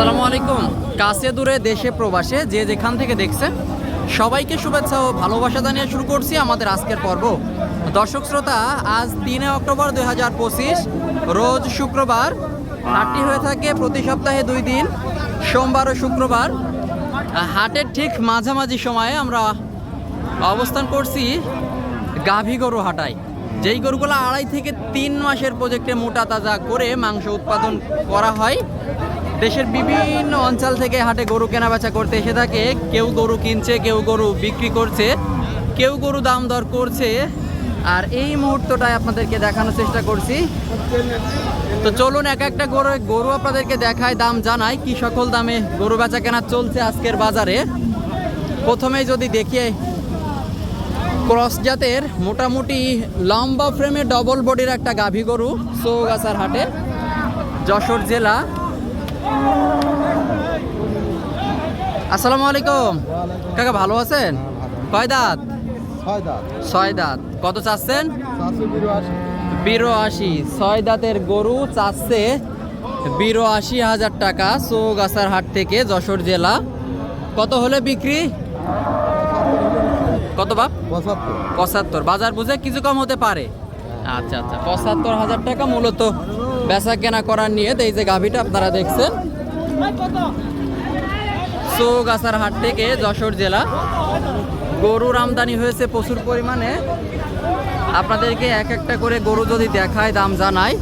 আসসালামু আলাইকুম। কাছে দূরে দেশে প্রবাসে যে যেখান থেকে দেখছে সবাইকে শুভেচ্ছা ও ভালোবাসা জানিয়ে শুরু করছি আমাদের আজকের পর্ব। দর্শক শ্রোতা, আজ তিনে অক্টোবর দুই হাজার পঁচিশ, রোজ শুক্রবার, হাটটি হয়ে থাকে প্রতি সপ্তাহে দুই দিন, সোমবার ও শুক্রবার। হাটের ঠিক মাঝামাঝি সময়ে আমরা অবস্থান করছি গাভী গরু হাটায়। যেই গরুগুলো আড়াই থেকে তিন মাসের প্রজেক্টে মোটা তাজা করে মাংস উৎপাদন করা হয় দেশের বিভিন্ন অঞ্চল থেকে হাটে গরু কেনা বেচা করতে এসে থাকে। কেউ গরু কিনছে, কেউ গরু বিক্রি করছে, কেউ গরু দাম দর করছে। আর এই মুহূর্তটাই আপনাদেরকে দেখানোর চেষ্টা করছি। তো চলুন এক একটা গরু গরু আপনাদেরকে দেখায়, দাম জানাই, কি সকল দামে গরু বেচা কেনা চলছে আজকের বাজারে। প্রথমে যদি দেখি ক্রস জাতের মোটামুটি লম্বা ফ্রেমে ডবল বডির একটা গাভী গরু সৌগাছার হাটে, যশোর জেলা। আসসালামু আলাইকুম। কাকা ভালো আছেন? কয় দাঁত? ছয় দাঁত। কত চাচ্ছেন? বিরাশি। বিরাশি। ছয় দাঁতের গরু চাচ্ছে বিরাশি হাজার টাকা চৌগাছার হাট থেকে যশোর জেলা। কত হলে বিক্রি? কত বাপ? পঁচাত্তর। পঁচাত্তর। বাজার বুঝে কিছু কম হতে পারে। আচ্ছা আচ্ছা। পঁচাত্তর হাজার টাকা মূলত। বেচা কেনা করার নিয়ে এই যে গাভিটা আপনারা দেখছেন। চৌগাছার হাট থেকে যশোর জেলা। গরুর আমদানি হয়েছে প্রচুর পরিমাণে। আপনাদেরকে এক একটা করে গরু যদি দেখায় দাম জানাই।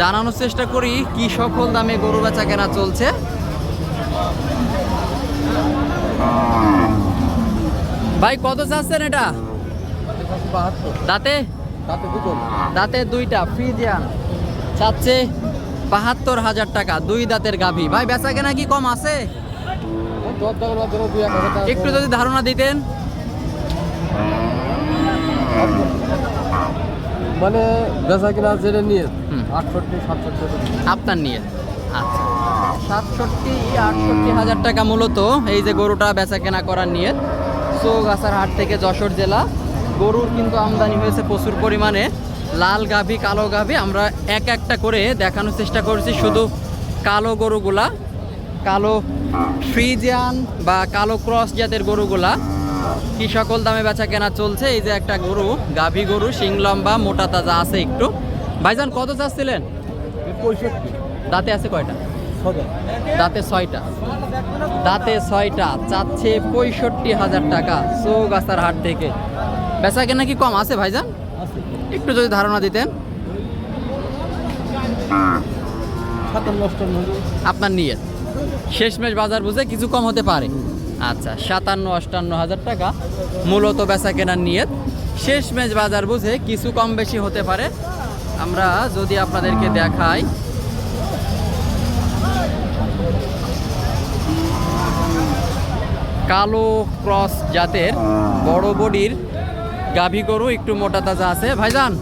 জানানোর চেষ্টা করি কি সকল দামে গরু বেচা কেনা চলছে। ভাই কত চাচ্ছেন এটা? দাঁতে? দাঁতে দুইটা ফ্রিজিয়ান। চাচ্ছে বাহাত্তর হাজার টাকা দুই দাঁতের গাভী। ভাই বেচা কেনা কি কম আছে? একটু যদি ধারণা দিতেন। মানে বেচা কিনা যেটা নিয়ে। আটষট্টি সাতষট্টি আপনার নিয়ে। আচ্ছা। সাতষট্টি আটষট্টি হাজার টাকা মূলত এই যে গরুটা বেচা কেনা করার নিয়ে। চৌগাছার হাট থেকে যশোর জেলা। গরুর কিন্তু আমদানি হয়েছে প্রচুর পরিমাণে। লাল গাভী কালো গাভী আমরা এক একটা করে দেখানোর চেষ্টা করছি শুধু কালো গরুগুলা কালো ফ্রিজিয়ান বা কালো ক্রস জাতের গরুগুলা। কি সকল দামে বেচা কেনা চলছে? এই যে একটা গরু গাভী গরু শিং লম্বা মোটা তাজা আছে একটু। ভাইজান কত চাচ্ছিলেন? দাঁতে আছে কয়টা? দাঁতে ছয়টা। দাঁতে ছয়টা চাচ্ছে পঁয়ষট্টি হাজার টাকা চৌগাছার হাট থেকে। বেচা কেনা কি কম আছে ভাইজান? একটু যদি ধারণা দিতেন। সাতান্ন আপনার নিয়ে শেষ শেষমেশ বাজার বুঝে কিছু কম হতে পারে। আচ্ছা সাতান্ন অষ্টান্ন হাজার টাকা মূলত বেচা কেনার নিয়ত। শেষমেশ বাজার বুঝে কিছু কম বেশি হতে পারে। আমরা যদি আপনাদেরকে দেখাই। কালো ক্রস জাতের বড় বডির গাভী গরু একটু মোটা তাজা আছে। ভাইজান